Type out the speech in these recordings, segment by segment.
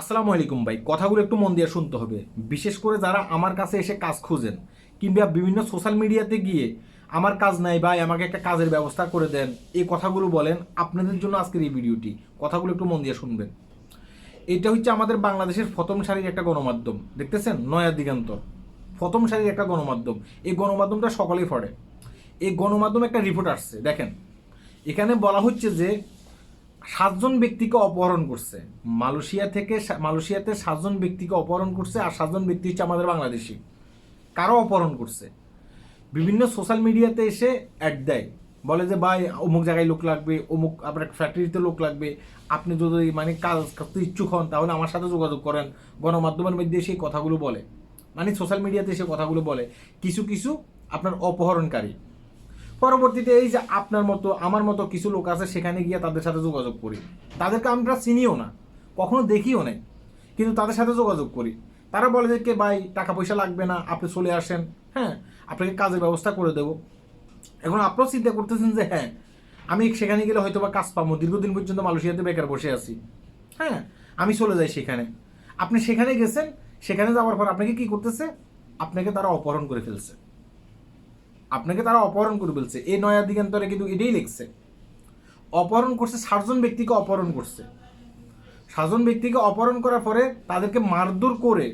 আসসালামু আলাইকুম ভাই, কথাগুলো একটু মন দিয়ে শুনতে হবে। বিশেষ করে যারা আমার কাছে এসে কাজ খুঁজেন, কিংবা বিভিন্ন সোশ্যাল মিডিয়াতে গিয়ে, আমার কাজ নাই ভাই, আমাকে একটা কাজের ব্যবস্থা করে দেন এই কথাগুলো বলেন, আপনাদের জন্য আজকের এই ভিডিওটি। কথাগুলো একটু মন দিয়ে শুনবেন। এটা হচ্ছে আমাদের বাংলাদেশের প্রথম সারির একটা গণমাধ্যম। দেখতেছেন? নয়া দিগান্ত। প্রথম সারির একটা গণমাধ্যম। এই গণমাধ্যমটা সকলেই পড়ে। এই গণমাধ্যম একটা রিপোর্ট আসছে। দেখেন, এখানে বলা হচ্ছে যে সাতজন ব্যক্তিকে অপহরণ করছে। মালয়েশিয়া থেকে মালয়েশিয়াতে সাতজন ব্যক্তিকে অপহরণ করছে আর সাতজন ব্যক্তি হচ্ছে আমাদের বাংলাদেশি। কারও অপহরণ করছে। বিভিন্ন সোশ্যাল মিডিয়াতে এসে অ্যাড দেয়। বলে যে, ভাই, অমুক জায়গায় লোক লাগবে, অমুক আপনার ফ্যাক্টরিতে লোক লাগবে। আপনি যদি মানে কাজ করতে ইচ্ছুক হন, তাহলে আমার সাথে যোগাযোগ করেন। গণমাধ্যমের মধ্যে এসে এই কথাগুলো বলে। মানে সোশ্যাল মিডিয়াতে এসে কথাগুলো বলে। কিছু কিছু আপনার অপহরণকারী। পরবর্তীতে এই যে আপনার মতো, আমার মতো কিছু লোক আছে, সেখানে গিয়ে তাদের সাথে যোগাযোগ করি। তাদেরকে আমরা চিনিও না, কখনো দেখিও নাই, কিন্তু তাদের সাথে যোগাযোগ করি। তারা বলে যে, কে ভাই টাকা পয়সা লাগবে না, আপনি চলে আসেন। হ্যাঁ আপনাকে কাজের ব্যবস্থা করে দেবো। এখন আপনারাও চিন্তা করতেছেন যে হ্যাঁ আমি সেখানে গেলে হয়তো বা কাজ পাবো, দীর্ঘদিন পর্যন্ত মালয়েশিয়াতে বেকার বসে আছি। হ্যাঁ আমি চলে যাই সেখানে। আপনি সেখানে গেছেন, সেখানে যাওয়ার পর আপনাকে কি করতেছে? আপনাকে তারা অপহরণ করে ফেলছে। আপনাকে তারা অপহরণ করে ফেলছে। এই নয়া দিগান্তরে কিন্তু এটাই লিখছে। অপহরণ করছে সাতজন ব্যক্তিকে অপহরণ করছে। সাতজন ব্যক্তিকে অপহরণ করার পরে তাদেরকে মারধর করে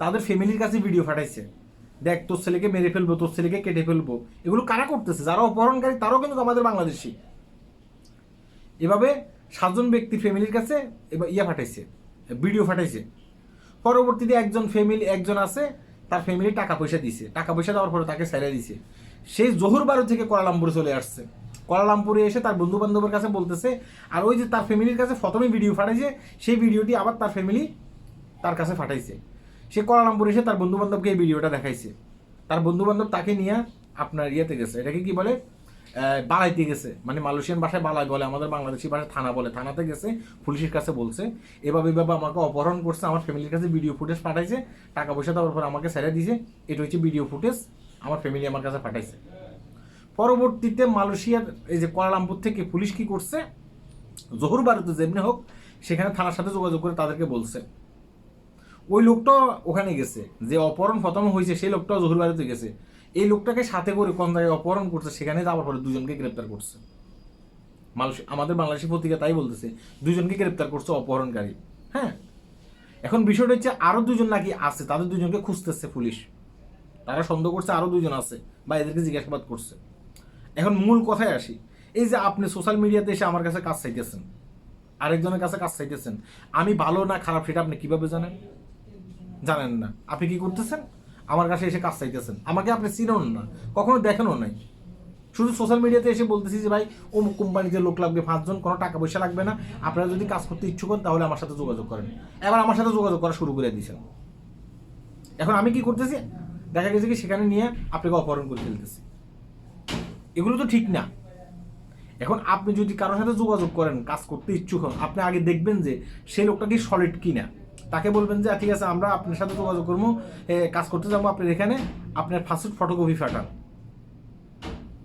তাদের ফ্যামিলির কাছে ভিডিও পাঠাইছে। দেখ, তোর ছেলেকে মেরে ফেলব, তোর ছেলেকে কেটে ফেলব। এগুলো কারা করতেছে? যারা অপহরণকারী, তারাও কিন্তু আমাদের বাংলাদেশি। এভাবে সাতজন ব্যক্তি ফ্যামিলির কাছে এবার ইয়া পাঠাইছে, ভিডিও পাঠাইছে। পরবর্তীতে একজন ফ্যামিলি, একজন আছে, তার ফ্যামিলি টাকা পয়সা দিছে। টাকা পয়সা দেওয়ার পরে তাকে স্যালারি দিছে। সেই জহুর বারো থেকে কোয়ালালামপুরে চলে আসছে। কোয়ালালামপুরে এসে তার বন্ধু বান্ধবের কাছে বলতেছে, আর ওই যে তার ফ্যামিলির কাছে প্রথমে ভিডিও পাঠাইছে সেই ভিডিওটি আবার তার ফ্যামিলি তার কাছে পাঠাইছে সে কোয়ালালামপুরে এসে তার বন্ধু বান্ধবকে এই ভিডিওটা দেখাইছে। তার বন্ধু বান্ধব তাকে নিয়ে আপনার ইয়েতে গেছে, এটাকে কি বলে? বালাইতে গেছে। মানে মালয়েশিয়ান ভাষায় বালাই বলে, আমাদের বাংলাদেশি ভাষায় থানা বলে। থানাতে গেছে, পুলিশের কাছে বলছে, এভাবে এভাবে আমাকে অপহরণ করছে, আমার ফ্যামিলির কাছে ভিডিও ফুটেজ পাঠাইছে, টাকা পয়সা দেওয়ার পর আমাকে ছেড়ে দিয়েছে। এটা হচ্ছে ভিডিও ফুটেজ আমার ফ্যামিলি আমার কাছে পাঠাইছে। পরবর্তীতে মালয়েশিয়ার এই যে কোয়ালালামপুর থেকে পুলিশ কি করছে, জহুর বারুতে যেমনি হোক, সেখানে থানার সাথে যোগাযোগ করে তাদেরকে বলছে। ওই লোকটা ওখানে গেছে, যে অপহরণ প্রথম হয়েছে, সেই লোকটাও জহুর বাড়িতে গেছে। এই লোকটাকে সাথে করে কোন জায়গায় অপহরণ করছে, সেখানে যাওয়ার পরে দুজনকে গ্রেপ্তার করছে। মালয়েশি, আমাদের বাংলাদেশি পত্রিকা তাই বলতেছে, দুজনকে গ্রেপ্তার করছে অপহরণকারী হ্যাঁ? এখন বিষয়টা হচ্ছে আরও দুজন নাকি আছে, তাদের দুজনকে খুঁজতেছে পুলিশ। তারা সন্দেহ করছে আরও দুজন আছে বা এদেরকে জিজ্ঞাসাবাদ করছে। এখন মূল কথায় আসি, এই যে আপনি সোশ্যাল মিডিয়াতে এসে আমার কাছে কাজ চাইতেছেন, আরেকজনের কাছে কাজ চাইতেছেন, আমি ভালো না খারাপ সেটা আপনি কীভাবে জানেন? জানেন না। আপনি কি করতেছেন? আমার কাছে এসে কাজ চাইতেছেন। আমাকে আপনি চিনেন না, কখনো দেখেনও নাই। শুধু সোশ্যাল মিডিয়াতে এসে বলতেছি যে, ভাই, অমুক কোম্পানিতে লোক লাগবে, পাঁচজন, কোনো টাকা পয়সা লাগবে না। আপনারা যদি কাজ করতে ইচ্ছুক হন, তাহলে আমার সাথে যোগাযোগ করেন। এবার আমার সাথে যোগাযোগ করা শুরু করে দিয়েছেন। এখন আমি কি করতেছি? দেখা গেছে কি সেখানে নিয়ে আপনাকে অপহরণ করে ফেলতেছি। এগুলো তো ঠিক না। এখন আপনি যদি কারোর সাথে যোগাযোগ করেন কাজ করতে ইচ্ছুক হন আপনি আগে দেখবেন যে সেই লোকটা কি সলিড কিনা। তাকে বলবেন যে "আচ্ছা, ঠিক আছে আমরা আপনার সাথে যোগাযোগ করব কাজ করতে যাব আপনার এখানে আপনার ফার্স্ট ফটোকপি পাঠান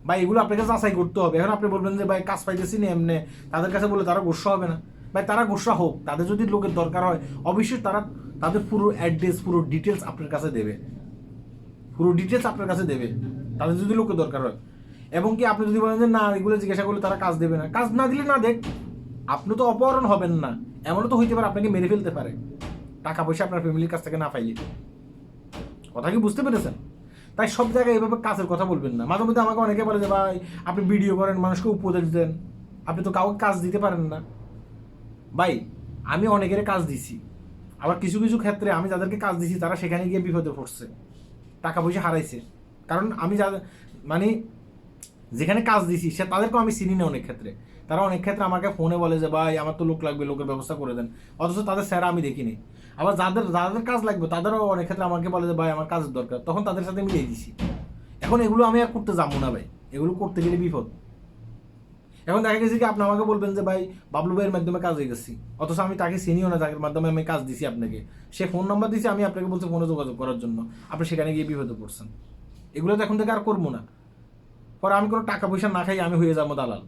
ভাই এগুলো আপনাকে যাচাই করতে হবে। এখন আপনি বলবেন যে ভাই কাজ পাইতেছি না এমনি। তাদের কাছে বলে তারা গোসা হবে না। ভাই তারা গোসা হোক তাদের যদি লোকের দরকার হয় অবশ্যই তারা তাদের পুরো অ্যাড্রেস পুরো ডিটেলস আপনার কাছে দেবে। পুরো ডিটেলস আপনার কাছে দেবে। তাদের যদি লোকের দরকার হয়। এবং কি আপনি যদি বলেন যে, না, এগুলো জিজ্ঞাসা করলে তারা কাজ দেবে না। কাজ না দিলে না দেখ, আপনি তো অপহরণ হবেন না। এমনও তো হইতে পারে আপনাকে মেরে ফেলতে পারে। টাকা পয়সা আপনার ফ্যামিলির কাছ থেকে না পাইলে। কথা কি বুঝতে পেরেছেন? তাই সব জায়গায় এভাবে কাজের কথা বলবেন না। মাঝে মধ্যে আমাকে অনেকে বলে যে, ভাই, আপনি ভিডিও করেন, মানুষকে উপদেশ দেন। আপনি তো কাউকে কাজ দিতে পারেন না। ভাই, আমি অনেকের কাজ দিছি। আবার কিছু কিছু ক্ষেত্রে আমি যাদেরকে কাজ দিছি, তারা সেখানে গিয়ে বিপদে পড়ছে। টাকা পয়সা হারাইছে। কারণ আমি যা মানে যেখানে কাজ দিছি, সে তাদেরকেও আমি চিনি না অনেক ক্ষেত্রে। তারা অনেক ক্ষেত্রে আমাকে ফোনে বলে যে, ভাই, আমার তো লোক লাগবে, লোকের ব্যবস্থা করে দেন। অথচ তাদের স্যার আমি দেখিনি। আবার যাদের যাদের কাজ লাগবে, তাদেরও অনেক ক্ষেত্রে আমাকে বলে যে, ভাই, আমার কাজের দরকার। তখন তাদের সাথে মিলিয়ে দিছি। এখন এগুলো আমি আর করতে যাব না, ভাই। এগুলো করতে গেলে বিপদ। এখন দেখা গেছে কি আপনি আমাকে বলবেন যে, ভাই, বাবলু ভাইয়ের মাধ্যমে কাজ হয়ে গেছি অথচ আমি তাকে চিনিও না তাকে মাধ্যমে আমি কাজ দিছি আপনাকে। সে ফোন নাম্বার দিয়েছে আমি আপনাকে বলছি ফোনে যোগাযোগ করার জন্য। আপনি সেখানে গিয়ে বিপদে পড়ছেন। এগুলো তো এখন থেকে আর করব না। পরে আমি কোনো টাকা পয়সা না খাই, আমি হয়ে যাব দালাল।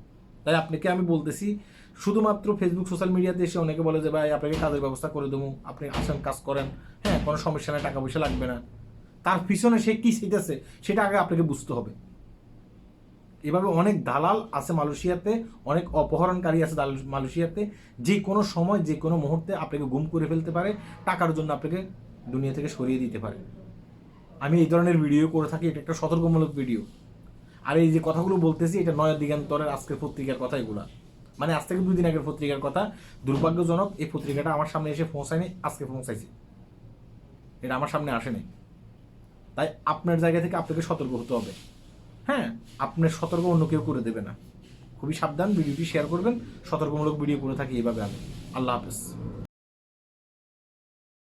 তাই আপনাকে আমি বলতেছি, শুধুমাত্র ফেসবুক সোশ্যাল মিডিয়াতে এসে অনেকে বলে যে, ভাই, আপনাকে কাজের ব্যবস্থা করে দেবো। আপনি আসেন, কাজ করেন। হ্যাঁ কোনো সমস্যা নেই, টাকা পয়সা লাগবে না। তার পিছনে সে কী শিখেছে সেটা আগে আপনাকে বুঝতে হবে। এভাবে অনেক দালাল আছে মালয়েশিয়াতে, অনেক অপহরণকারী আছে দাল- মালয়েশিয়াতে। যে কোনো সময়, যে কোনো মুহূর্তে আপনাকে গুম করে ফেলতে পারে, টাকার জন্য আপনাকে দুনিয়া থেকে সরিয়ে দিতে পারে। আমি এই ধরনের ভিডিও করে থাকি, এটা একটা সতর্কমূলক ভিডিও। আর এই যে কথাগুলো বলতেছি, এটা নয়া দিগান্তরের আজকের পত্রিকার কথা এগুলা। মানে আজ থেকে দুই দিন আগের পত্রিকার কথা। দুর্ভাগ্যজনক, এই পত্রিকাটা আমার সামনে এসে পৌঁছায়নি, আজকে পৌঁছাইছে। এটা আমার সামনে আসেনি। তাই আপনার জায়গা থেকে আপনাকে সতর্ক হতে হবে। হ্যাঁ আপনার সতর্ক অন্য কেউ করে দেবে না। খুবই সাবধান, ভিডিওটি শেয়ার করবেন। সতর্কমূলক ভিডিও করে থাকি এভাবে আমি। আল্লাহ হাফেজ।